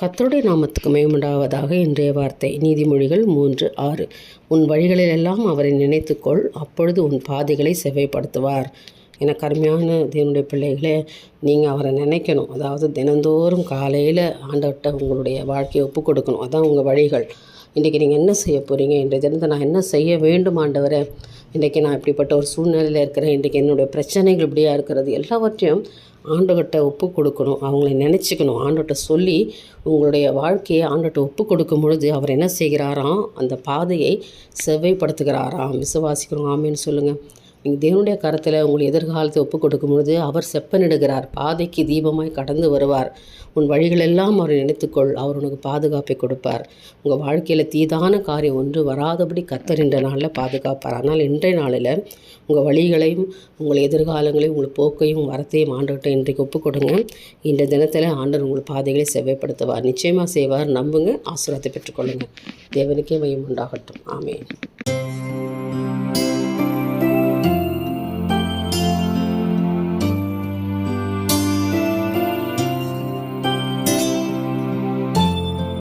கத்தருடைய நாமத்துக்கு மேம்படாவதாக இன்றைய வார்த்தை. நீதிமொழிகள் மூன்று ஆறு. உன் வழிகளிலெல்லாம் அவரை நினைத்துக்கொள் அப்பொழுது உன் பாதைகளை செவ்வைப்படுத்துவார். எனக்கு அருமையான தேவனுடைய பிள்ளைகளே நீங்கள் அவரை நினைக்கணும். அதாவது தினந்தோறும் காலையில் ஆண்டவர்கிட்ட உங்களுடைய வாழ்க்கையை ஒப்பு கொடுக்கணும். அதான் உங்கள் வழிகள். இன்றைக்கி நீங்கள் என்ன செய்ய போகிறீங்க இன்றைய தினத்தை நான் என்ன செய்ய வேண்டும் ஆண்டவரே? இன்றைக்கி நான் இப்படிப்பட்ட ஒரு சூழ்நிலையில் இருக்கிறேன். இன்றைக்கி என்னுடைய பிரச்சனைகள் இப்படியாக இருக்கிறது? எல்லாவற்றையும் ஆண்டுகிட்ட ஒப்பு கொடுக்கணும். அவங்கள நினச்சிக்கணும். ஆண்டவர்கிட்ட சொல்லி உங்களுடைய வாழ்க்கையை ஆண்டவர்கிட்ட ஒப்பு கொடுக்கும் பொழுது அவர் என்ன செய்கிறாராம் அந்த பாதையை செவ்வைப்படுத்துகிறாராம். விசுவாசிக்கிறோம். ஆமேன்னு சொல்லுங்கள் நீங்கள் தேவனுடைய கரத்தில் உங்கள் எதிர்காலத்தை ஒப்புக் கொடுக்கும் பொழுது அவர் செப்பனிடுகிறார். பாதைக்கு தீபமாய் கடந்து வருவார். உன் வழிகளெல்லாம் அவர் நினைத்துக்கொள். அவர் உனக்கு பாதுகாப்பை கொடுப்பார். உங்கள் வாழ்க்கையில் தீதான காரியம் ஒன்று வராதபடி கத்தர் என்ற நாளில் பாதுகாப்பார். ஆனால் இன்றைய நாளில் உங்கள் வழிகளையும் உங்கள் எதிர்காலங்களையும் உங்கள் போக்கையும் வரத்தையும் ஆண்டுகிட்ட இன்றைக்கு ஒப்பு கொடுங்க. இந்த தினத்தில் ஆண்டவர் உங்கள் பாதைகளை செவ்வாய்ப்படுத்துவார் நிச்சயமாக செய்வார். நம்புங்க. ஆசீர்வாதத்தை பெற்றுக்கொள்ளுங்கள் தேவனுக்கே மையம் உண்டாகட்டும். ஆமே